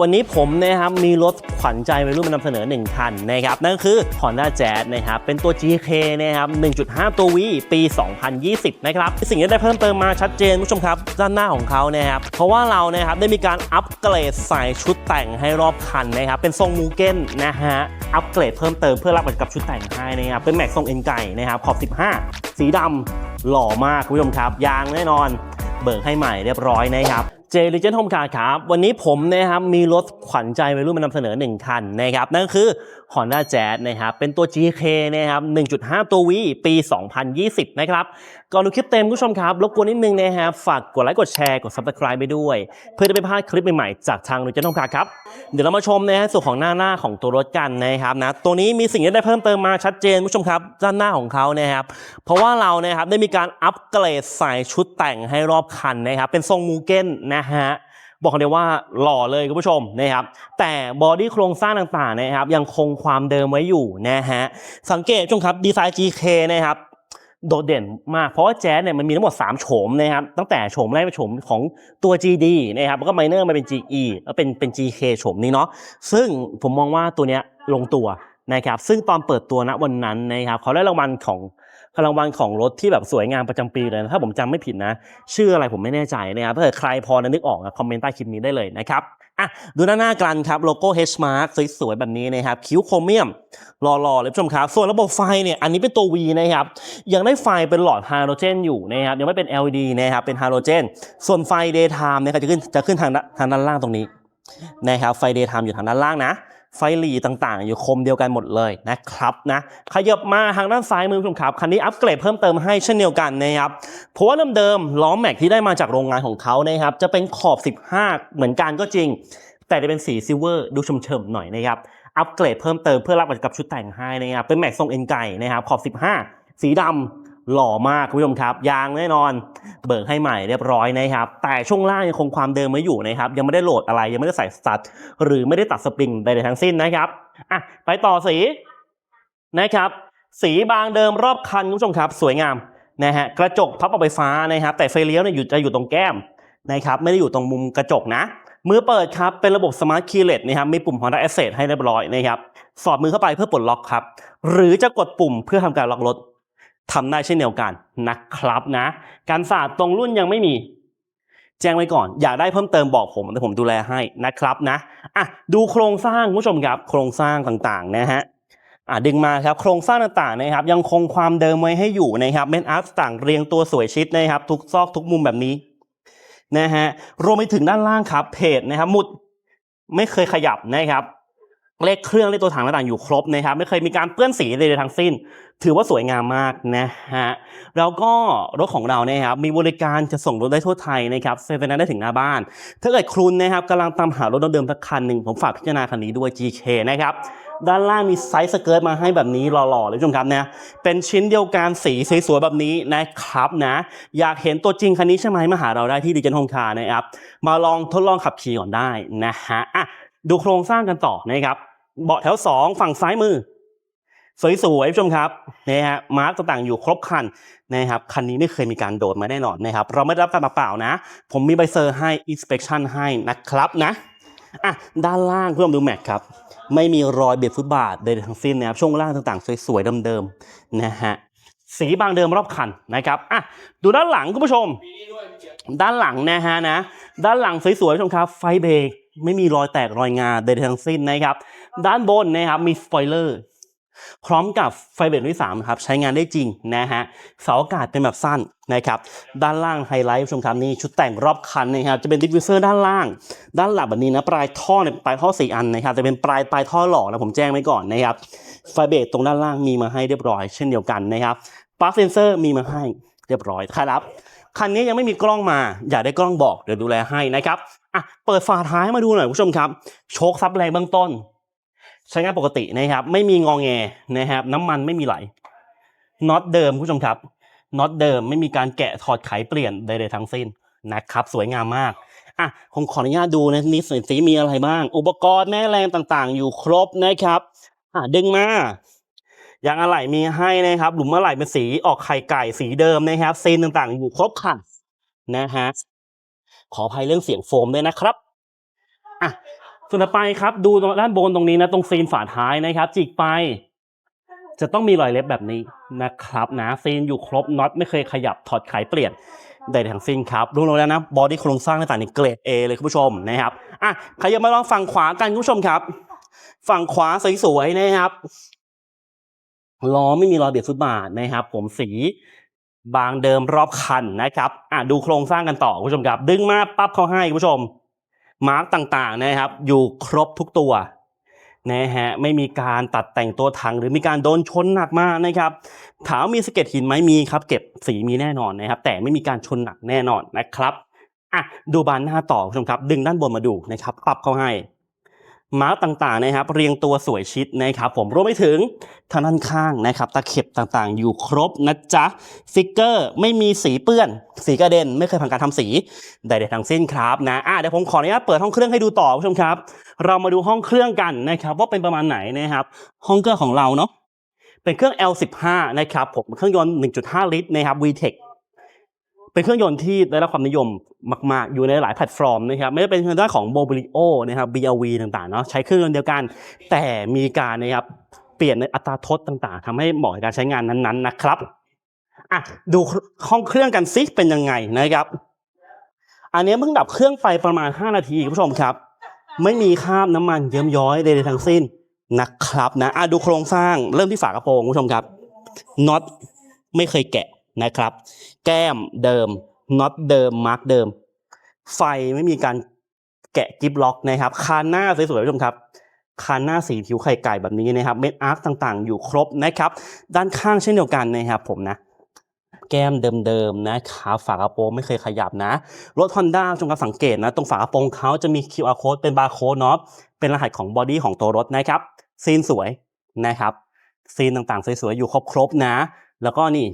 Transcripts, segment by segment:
วันนี้ผมนะครับมีรถขวัญใจวัยรุ่นมานำเสนอ 1 คันนะครับนั่นคือ Honda Jazz นะครับเป็นตัว GK นะครับ 1.5 ตัว V ปี 2020 นะครับสิ่งที่ได้เพิ่มเติมมาชัดเจนผู้ชมครับ ด้านหน้าของเขานะครับเพราะว่าเรานะครับได้มีการอัปเกรดใส่ชุดแต่งให้รอบคันนะครับเป็นทรงมูเก้นนะฮะอัปเกรดเพิ่มเติมเพื่อรับกับชุดแต่งให้นะครับเป็นแม็กทรงเอ็นไก่นะครับขอบ 15 สีดำหล่อมากคุณผู้ชมครับ ยางแน่นอนเบิกให้ใหม่เรียบร้อยนะครับ เจลิเจนโฮมคาร์ครับ วันนี้ผมนะครับมีรถขวัญใจวัยรุ่นมานำเสนอ 1 คันนะครับ นั่นคือ Honda Jazz นะครับ เป็นตัว GK นะครับ 1.5 ตัว V ปี 2020 นะครับ ก่อนดูคลิปเต็มคุณผู้ชมครับ รบกวนนิดนึงนะครับ ฝากกดไลค์ กดแชร์ กด Subscribe ไปด้วย เพื่อจะไม่พลาดคลิปใหม่ๆ จากทางดิจิทัลคาร์ครับ เดี๋ยวเรามาชมนะฮะส่วนของหน้าหน้าของตัวรถกันนะครับนะ ตัวนี้มีสิ่งที่ได้เพิ่มเติมมาชัดเจนคุณผู้ชมครับด้านหน้าของเขานะครับ เพราะว่าเรานะครับได้มีการอัปเกรดใส่ชุดแต่งให้รอบคันนะครับ เป็นทรงมูเก้นนะฮะบอกเลยว่าหล่อเลยคุณผู้ชมนะครับแต่บอดี้โครงสร้างต่างๆนะครับยังคงความเดิมไว้อยู่นะฮะสังเกตชมครับดีไซน์ GK นะครับโดดเด่นมากเพราะว่าแจ๊สเนี่ยมันมีทั้งหมด 3 โฉมนะครับตั้งแต่โฉมแรกเป็นโฉมของตัว GD นะครับแล้วก็ไมเนอร์มาเป็น GE แล้วเป็นเป็น GK โฉมนี้เนาะซึ่งผมมองว่าตัวเนี้ยลงตัวนะครับซึ่งตอนเปิดตัวณวันนั้นนะครับเขาได้รางวัลของ รางวัลของรถที่แบบสวยงามประจำปีเลยนะถ้าผมจำไม่ผิดนะ ชื่ออะไรผมไม่แน่ใจนะครับถ้าเกิดใครพอนึกออกอะคอมเมนต์ใต้คลิปนี้ได้เลยนะครับอะดูด้านหน้ากันครับโลโก้ H Mark สวยๆแบบนี้นะครับคิ้วโครเมียมหล่อๆเลยผู้ชมครับส่วนระบบไฟเนี่ยอันนี้เป็นตัว V นะครับยังได้ไฟเป็นหลอดไฮโดรเจนอยู่นะครับยังไม่เป็น LED นะครับเป็นไฮโดรเจน ส่วนไฟ daytime นะครับจะขึ้นจะขึ้นทางด้านทางด้านล่างตรงนี้นะครับไฟ daytime อยู่ทางด้านล่างนะ ไฟหลีต่างๆ อยู่คมเดียวกันหมดเลยนะครับนะขยับมาทางด้านซ้ายมือคุณผู้ชมครับคันนี้อัปเกรดเพิ่มเติมให้เช่นเดียวกันนะครับเพราะว่าเดิมๆล้อแม็กที่ได้มาจากโรงงานของเขานะครับจะเป็นขอบ 15 เหมือนกันก็จริง แต่จะเป็นสีซิลเวอร์ดูเฉมๆหน่อยนะครับอัปเกรดเพิ่มเติมเพื่อรับกับชุดแต่งให้นะครับเป็นแม็กทรงเอ็นไก่นะครับขอบ 15 สีดำ หล่อมากคุณผู้ชมครับ ยางแน่นอน เบิกให้ใหม่เรียบร้อยนะครับ แต่ช่วงล่างยังคงความเดิมไว้อยู่นะครับ ยังไม่ได้โหลดอะไร ยังไม่ได้ใส่สตัดหรือไม่ได้ตัดสปริงใดๆทั้งสิ้นนะครับอะไปต่อสีนะครับ สีบางเดิมรอบคันคุณผู้ชมครับ สวยงามนะฮะกระจกพับออกไฟฟ้านะครับ แต่ไฟเลี้ยวเนี่ยอยู่จะอยู่ตรงแก้มนะครับ ไม่ได้อยู่ตรงมุมกระจกนะมือเปิดครับ เป็นระบบสมาร์ทคีย์เลสนะครับมีปุ่ม Honda Asset ให้เรียบร้อยนะครับ สอดมือเข้าไปเพื่อปลดล็อกครับ หรือจะกดปุ่มเพื่อทำการล็อกรถ ทำได้เช่นเดียวกันนะครับนะ การสาดตรงรุ่นยังไม่มี แจ้งไว้ก่อน อยากได้เพิ่มเติมบอกผมเดี๋ยวผมดูแลให้นะครับนะอะดูโครงสร้างผู้ชมครับโครงสร้างต่างๆนะฮะอะดึงมาครับโครงสร้างต่างๆนะครับ ยังคงความเดิมไว้ให้อยู่นะครับเมนอาร์ตต่างเรียงตัวสวยชิดนะครับ ทุกซอกทุกมุมแบบนี้นะฮะรวมไปถึงด้านล่างครับเพจนะครับ หมุดไม่เคยขยับนะครับ เลขเครื่องเลขตัวถังต่างๆอยู่ครบนะครับ ไม่เคยมีการเปื้อนสีใดๆทั้งสิ้น ถือว่าสวยงามมากนะฮะแล้วก็รถของเราเนี่ยครับมีบริการจะส่งรถได้ทั่วไทยนะครับเซเว่นได้ถึงหน้าบ้าน ถ้าเกิดคุณนะครับกำลังตามหารถเดิมสักคันหนึ่งผมฝากพิจารณาคันนี้ด้วย GK นะครับด้านล่างมีไซส์สเกิร์ตมาให้แบบนี้หล่อๆเลยคุณผู้ชมครับนะเป็นชิ้นเดียวกันสีสวยๆแบบนี้นะครับนะ อยากเห็นตัวจริงคันนี้ใช่ไหมมาหาเราได้ที่ดิจิทัลคาร์นะครับมาลองทดลองขับขี่ก่อนได้นะฮะอะดูโครงสร้างกันต่อนะครับ เบาะแถว 2 ฝั่งซ้ายมือ สวยๆผู้ชมครับนะฮะมาร์กต่างๆอยู่ครบคันนะครับคันนี้ไม่เคยมีการโดดมาแน่นอนนะครับ เราไม่ได้รับการมาเปล่านะ ผมมีใบเซอร์ให้ inspection ให้นะครับนะอะด้านล่างเพื่อดูแม็กครับไม่มีรอยเบียดฟุตบาทใดทั้งสิ้นนะครับช่วงล่างต่างๆ สวยๆเดิมๆนะฮะสีบางเดิมรอบคันนะครับอะดูด้านหลังคุณผู้ชม ด้านหลังนะฮะนะ ด้านหลังสวยๆชมครับ ไฟเบรกไม่มีรอยแตกรอยงาใดทั้งสิ้นนะครับ ด้านบนนะครับมีสปอยเลอร์พร้อมกับไฟเบรกที่3ครับใช้งานได้จริงนะฮะเสาอากาศเป็นแบบสั้นนะครับด้านล่างไฮไลท์ผู้ชมครับนี่ชุดแต่งรอบคันนะครับจะเป็นดิฟฟิวเซอร์ด้านล่าง ด้านหลังแบบนี้นะปลายท่อเนี่ยปลายท่อสี่อันนะครับจะเป็นปลายปลายท่อหล่อนะผมแจ้งไว้ก่อนนะครับไฟเบรกตรงด้านล่างมีมาให้เรียบร้อย เช่นเดียวกันนะครับปลั๊กเซนเซอร์มีมาให้เรียบร้อยครับคันนี้ยังไม่มีกล้องมา อยากได้กล้องบอกเดี๋ยวดูแลให้นะครับอะเปิดฝาท้ายมาดูหน่อยคุณผู้ชมครับ โชคซับแรงเบื้องต้น ใช้งานปกตินะครับ ไม่มีงองแงนะครับ น้ำมันไม่มีไหลน็อตเดิมคุณผู้ชมครับน็อตเดิมไม่มีการแกะถอดไขเปลี่ยนใดๆทั้งสิ้นนะครับ สวยงามมากอะผมขออนุญาตดูนะนิดหน่อยสิมีอะไรบ้าง อุปกรณ์แม่แรงต่างๆ อยู่ครบนะครับอะดึงมาอย่างอะไหล่มีให้นะครับ หลุมอะไหล่เป็นสีออกไข่ไก่สีเดิมนะครับเซนต่างๆ อยู่ครบค่ะนะฮะขออภัยเรื่องเสียงโฟมด้วยนะครับอะ ส่วนต่อไปครับดูด้านบนตรงนี้นะตรงซีนฝาท้ายนะครับ จิกไป จะต้องมีรอยเล็บแบบนี้นะครับนะซีนอยู่ครบน็อตไม่เคยขยับถอดไขเปลี่ยนใดๆทั้งสิ้นครับรวมๆแล้วนะบอดี้โครงสร้างต่างๆในเกรด A เลยคุณผู้ชมนะครับอะใครยังมาลองฝั่งขวากันคุณผู้ชมครับ ฝั่งขวาสวยๆนะครับล้อไม่มีรอยเบียดฟุตบาทนะครับ ผมสีบางเดิมรอบคันนะครับอะดูโครงสร้างกันต่อคุณผู้ชมครับ ดึงมาปั๊บเขาให้คุณผู้ชม มาร์กต่างๆนะครับ อยู่ครบทุกตัวนะฮะไม่มีการตัดแต่งตัวถัง หรือมีการโดนชนหนักมากนะครับถามมีสเก็ตหินไหมมีครับเก็บสีมีแน่นอนนะครับ แต่ไม่มีการชนหนักแน่นอนนะครับอะดูบานหน้าต่อคุณผู้ชมครับ ดึงด้านบนมาดูนะครับ ปรับเข้าให้ มาร์ต่างๆนะครับ เรียงตัวสวยชิดนะครับผมรวมไปถึงทางด้านข้างนะครับ ตะเข็บต่างๆ อยู่ครบนะจ๊ะฟิกเกอร์ไม่มีสีเปื้อน สีกระเด็น ไม่เคยผ่านการทำสีใดๆทั้งสิ้นครับนะอะเดี๋ยวผมขออนุญาตเปิดห้องเครื่องให้ดูต่อคุณผู้ชมครับ เรามาดูห้องเครื่องกันนะครับ ว่าเป็นประมาณไหนนะครับ ห้องเครื่องของเราเนาะเป็นเครื่อง L15 นะครับผมเครื่องยนต์ 1.5 ลิตรนะครับ VTEC เป็นเครื่องยนต์ที่ได้รับความนิยมมาก ๆ อยู่ในหลายแพลตฟอร์มนะครับไม่ว่าเป็นทางด้านของ Mobilio นะครับ BRV ต่างๆเนาะใช้เครื่องยนต์เดียวกัน แต่มีการนะครับเปลี่ยนในอัตราทดต่างๆทำให้เหมาะกับการใช้งานนั้นๆนะครับอะดูห้องเครื่องกันซิเป็นยังไงนะครับ อันนี้เพิ่งดับเครื่องไปประมาณ 5 นาทีคุณผู้ชมครับ ไม่มีคราบน้ำมันเยิ้มย้อยใดๆทั้งสิ้นนะครับนะอะดูโครงสร้างเริ่มที่ฝากระโปรงคุณผู้ชมครับน็อตไม่เคยแกะ นะครับ แก้มเดิมน็อตเดิมมาร์กเดิม ไฟไม่มีการแกะกิฟล็อกนะครับคานหน้าสวยๆคุณผู้ชมครับคานหน้าสีผิวไข่ไก่แบบนี้นะครับ เม็ดอาร์คต่างๆ อยู่ครบนะครับ ด้านข้างเช่นเดียวกันนะครับผมนะแก้มเดิมๆนะครับฝากระโปรงไม่เคยขยับนะ รถ Honda จงการสังเกตนะ ตรงฝากระโปรงเขาจะมี QR code เป็นบาร์โค้ดเนาะเป็นรหัสของบอดี้ของตัวรถนะครับซีนสวยนะครับซีนต่างๆ สวยๆ อยู่ครบๆนะ แล้วก็นี่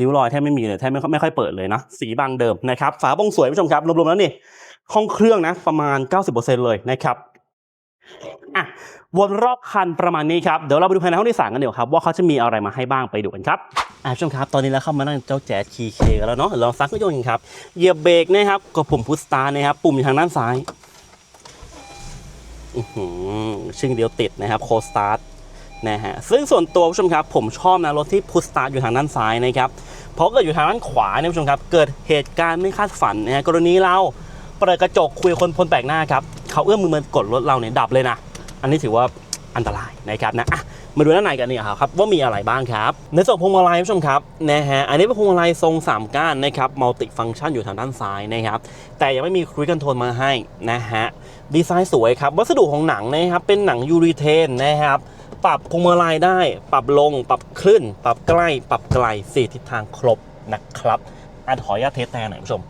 ริ้วรอยแทบไม่มีเลยแทบไม่ค่อยไม่ค่อยเปิดเลยนะ สีบางเดิมนะครับ ฝากระโปรงสวยผู้ชมครับ รวมๆแล้วนี่ห้องเครื่องนะประมาณ 90%เลยนะครับอะวนรอบคันประมาณนี้ครับ เดี๋ยวเราไปดูภายในห้องโดยสารกันเดี๋ยวครับ ว่าเขาจะมีอะไรมาให้บ้างไปดูกันครับอ่าผู้ชมครับ ตอนนี้เราเข้ามานั่งเจ้าแจ๊สคีเคกันแล้วเนาะเดี๋ยวลองซักเครื่องยนต์กันครับเหยียบเบรกนะครับกดปุ่มพุชสตาร์นะครับปุ่มอยู่ทางด้านซ้ายอือหือชึ่งเดียวติดนะครับโคสตาร์ท นะฮะซึ่งส่วนตัวผู้ชมครับผมชอบนะรถที่พุชสตาร์ทอยู่ทางด้านซ้ายนะครับเพราะเกิดอยู่ทางด้านขวาเนี่ยผู้ชมครับเกิดเหตุการณ์ไม่คาดฝันนะฮะกรณีเราเปิดกระจกคุยคนพลแปลกหน้าครับเขาเอื้อมมือมากดรถเราเนี่ยดับเลยนะ อันนี้ถือว่าอันตรายนะครับนะอะ มาดูด้านในกันเนี่ยครับว่ามีอะไรบ้างครับ ในส่วนพวงมาลัยผู้ชมครับนะฮะอันนี้เป็นพวงมาลัยทรง 3 ก้านนะครับมัลติฟัง c t ชันอยู่ทางด้านซ้ายนะครับแต่ยังไม่มีครู i คอนโทรลมาให้นะฮะดีไซน์สวยครับ วัสดุของหนังนะครับเป็นหนังยูรีเทนนะครับปรับพวงมาลัยได้ ปรับลง ปรับขึ้น ปรับใกล้ ปรับไกลสี่ทิศทางครบนะครับอะขออนุญาตเทสแต่หน่อยผู้ชม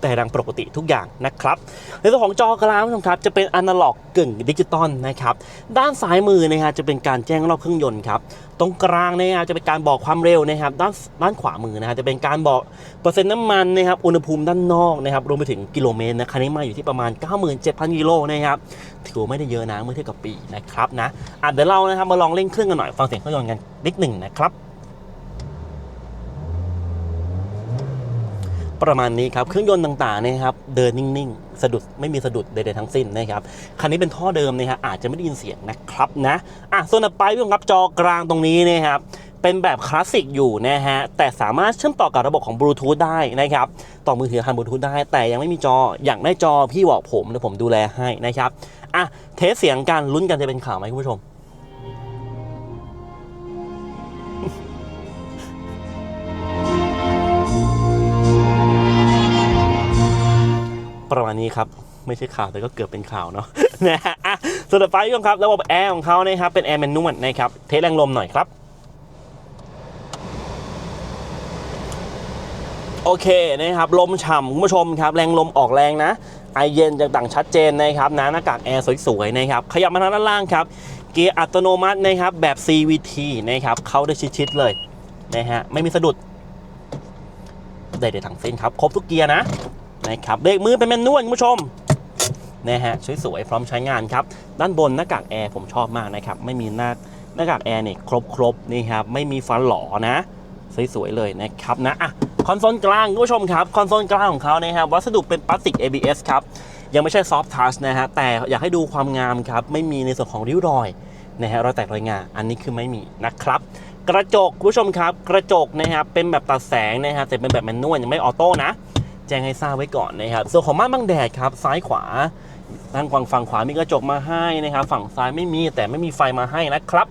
แต่ดังปกติทุกอย่างนะครับในส่วนของจอกลางครับจะเป็นอนาล็อกกึ่งดิจิตอลนะครับด้านซ้ายมือนะฮะจะเป็นการแจ้งรอบเครื่องยนต์ครับตรงกลางนะฮะจะเป็นการบอกความเร็วนะครับด้านด้านขวามือนะฮะจะเป็นการบอกเปอร์เซ็นต์น้ำมันนะครับอุณหภูมิด้านนอกนะครับรวมไปถึงกิโลเมตรนะคันนี้มาอยู่ที่ประมาณ 97,000กิโลนะครับถือไม่ได้เยอะนะเมื่อเทียบกับปีนะครับนะอะเดี๋ยวเรานะครับมาลองเร่งเครื่องกันหน่อยฟังเสียงเครื่องยนต์กันนิดหนึ่งนะครับ ประมาณนี้ครับ เครื่องยนต์ต่างๆเนะครับเดินนิ่งๆ สะดุดไม่มีสะดุดใดๆทั้งสิ้นนะครับคันนี้เป็นท่อเดิมนะฮะอาจจะไม่ได้ยินเสียงนะครับนะอะส่วนต่อไปพี่ผู้ชมครับจอกลางตรงนี้นะครับเป็นแบบคลาสสิกอยู่นะฮะแต่สามารถเชื่อมต่อกับระบบของบลูทูธได้นะครับต่อมือถือผ่านบลูทูธได้ แต่ยังไม่มีจออยากได้จอพี่บอกผมเดี๋ยวผมดูแลให้นะครับอะเทสเสียงกันลุ้นกันจะเป็นข่าวไหมคุณผู้ชม ประครับไม่ใช่ข่าวแต่ก็เกือบเป็นข่าวเนาะนะฮะส่วนต่อไปพี่ผู้ชมครับระบบแอร์ของเขานะครับเป็นแอร์แมนนวลนะครับเทสแรงลมหน่อยครับโอเคนะครับลมฉ่ำคุณผู้ชมครับแรงลมออกแรงนะไอเย็นต่างๆชัดเจนนะครับนะหน้ากากแอร์สวยๆนะครับขยับมาทางด้านล่างครับเกียร์อัตโนมัตินะครับแบบ CVT นะครับเข้าได้ชิดๆเลยนะฮะไม่มีสะดุดได้ๆทั้งสิ้นครับ ครบทุกเกียร์นะ นะครับเบรกมือเป็นแมนนวลคุณผู้ชมนะฮะสวยๆพร้อมใช้งานครับ ด้านบนหน้ากากแอร์ผมชอบมากนะครับ ไม่มีหน้าหน้ากากแอร์เนี่ยครบๆนี่ครับไม่มีฟันหล่อนะสวยๆเลยนะครับนะอะคอนโซลกลางคุณผู้ชมครับคอนโซลกลางของเขานะครับวัสดุเป็นพลาสติก ABS ครับยังไม่ใช่ซอฟท์ทัชนะฮะแต่อยากให้ดูความงามครับ ไม่มีในส่วนของริ้วรอยนะฮะรอยแตกรอยงาอันนี้คือไม่มีนะครับ กระจกคุณผู้ชมครับ กระจกนะครับเป็นแบบตัดแสงนะฮะแต่เป็นแบบแมนนวลยังไม่ออโต้นะ แจ้งให้ทราบไว้ก่อนนะครับส่วนของม่านบังแดดครับซ้ายขวาทางฝั่งฝั่งขวามีกระจกมาให้นะครับ ฝั่งซ้ายไม่มีแต่ไม่มีไฟมาให้นะครับ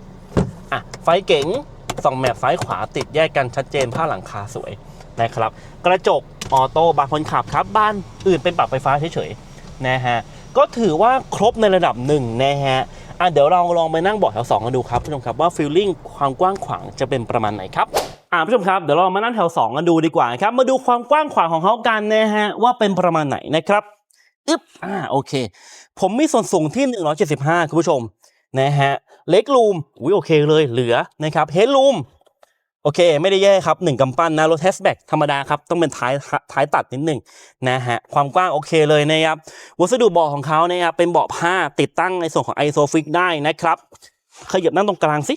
อะไฟเก๋งสองแมปซ้ายขวาติดแยกกันชัดเจนผ้าหลังคาสวยนะครับ กระจกออโต้บานคนขับครับบ้านอื่นเป็นปรับไฟฟ้าเฉยๆนะฮะก็ถือว่าครบในระดับหนึ่งนะฮะอะเดี๋ยวเราลองไปนั่งเบาะแถวสองกันดูครับผู้ชมครับว่าฟีลลิ่งความกว้างขวางจะเป็นประมาณไหนครับ อ่าผู้ชมครับเดี๋ยวเรามานั่งแถว 2 กันดูดีกว่าครับ มาดูความกว้างขวางของเขากันนะฮะว่าเป็นประมาณไหนนะครับอึ๊บอ่าโอเค ผมมีส่วนสูงที่ 175 คุณผู้ชมนะฮะเล็กรูมอุ้ยโอเคเลยเหลือนะครับเฮดรูมโอเค ไม่ได้แย่ครับ1กำปั้นนะรถเทสแบ็กธรรมดาครับ ต้องเป็นท้ายท้ายตัดนิดหนึ่งนะฮะความกว้างโอเคเลยนะครับวัสดุเบาะของเขาเนี่ยครับเป็นเบาะผ้าติดตั้งในส่วนของไอโซฟิกได้นะครับขยับนั่งตรงกลางสิ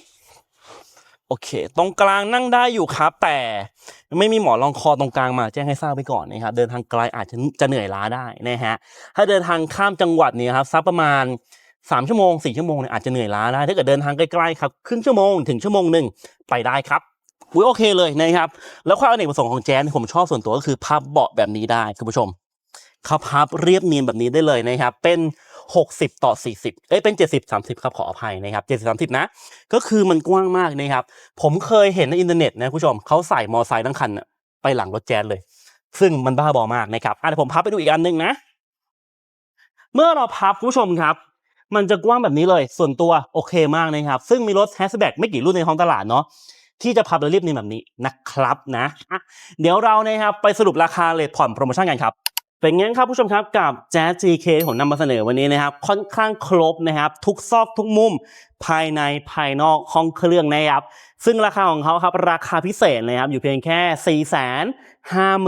โอเค ตรงกลางนั่งได้อยู่ครับ แต่ไม่มีหมอนรองคอตรงกลางมาแจ้งให้ทราบไว้ก่อนนะครับ เดินทางไกลอาจจะจะเหนื่อยล้าได้นะฮะ ถ้าเดินทางข้ามจังหวัดเนี่ยครับสักประมาณ3ชั่วโมง4ชั่วโมงเนี่ยอาจจะเหนื่อยล้าได้ถ้าเกิดเดินทางใกล้ๆครับครึ่งชั่วโมงถึงชั่วโมงหนึ่งไปได้ครับอุ้ยโอเคเลยนะครับ แล้วความอเนกประสงค์ของแจ๊สที่ผมชอบส่วนตัวก็คือพับเบาะแบบนี้ได้คุณผู้ชมเขาพับเรียบเนียนแบบนี้ได้เลยนะครับ เป็น 60 ต่อ 40 เอ้ยเป็น 70 30 ครับขออภัยนะครับ 70 30 นะ ก็คือมันกว้างมากนะครับ ผมเคยเห็นในอินเทอร์เน็ตนะคุณผู้ชมเขาใส่มอไซค์ทั้งคันน่ะไปหลังรถแจ๊สเลย ซึ่งมันบ้าบอมากนะครับอะเดี๋ยวผมพับไปดูอีกอันหนึ่งนะ เมื่อเราพับคุณผู้ชมครับ มันจะกว้างแบบนี้เลย ส่วนตัวโอเคมากนะครับ ซึ่งมีรถแฮชแบ็กไม่กี่รุ่นในท้องตลาดเนาะที่จะพับและรีบเนียนแบบนี้นะครับนะะเดี๋ยวเรานะครับไปสรุปราคาเลทผ่อนโปรโมชั่นกันครับ เป็นงั้นครับผู้ชมครับกับแจ๊ส GK ผมนำมาเสนอวันนี้นะครับ ค่อนข้างครบนะครับ ทุกซอกทุกมุมภายในภายนอกห้องเครื่องนะครับ ซึ่งราคาของเขาครับราคาพิเศษนะครับ อยู่เพียงแค่4 5 5 0 0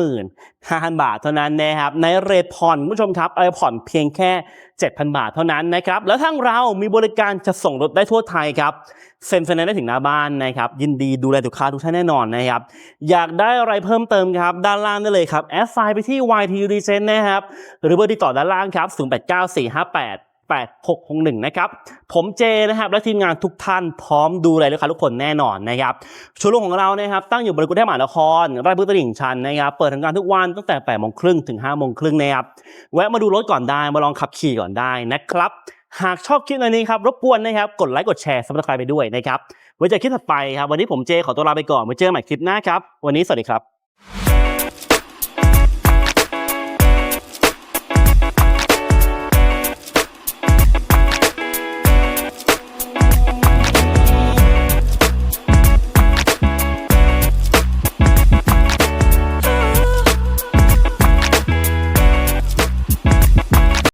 0 บาทเท่านั้นนะครับในเรทผ่อนคุณผู้ชมครับเอาไปผ่อนเพียงแค่ 7,000 บาทเท่านั้นนะครับแล้วทางเรามีบริการจะส่งรถได้ทั่วไทยครับเซ็นไฟแนนซ์ได้ถึงหน้าบ้านนะครับยินดีดูแลลูกค้าทุกท่านแน่นอนนะครับอยากได้อะไรเพิ่มเติมครับด้านล่างได้เลยครับแอดไซน์ไปที่ YT Regent นะครับหรือเบอร์ติดต่อด้านล่างครับ 089458 8661นะครับผมเจนะครับและทีมงานทุกท่านพร้อมดูแลลูกค้าทุกคนแน่นอนนะครับโชว์รูมของเรานะครับตั้งอยู่บริเวณกรุงเทพมหานครราชบุรีตลิ่งชันนะครับเปิดทำการทุกวันตั้งแต่8โมงครึ่งถึง5โมงครึ่งนะครับแวะมาดูรถก่อนได้มาลองขับขี่ก่อนได้นะครับหากชอบคลิปในนี้ครับรบกวนนะครับกดไลค์กดแชร์ซับสไครต์ไปด้วยนะครับไว้เจอคลิปถัดไปครับวันนี้ผมเจขอตัวลาไปก่อนไว้เจอกันใหม่คลิปหน้าครับวันนี้สวัสดีครับ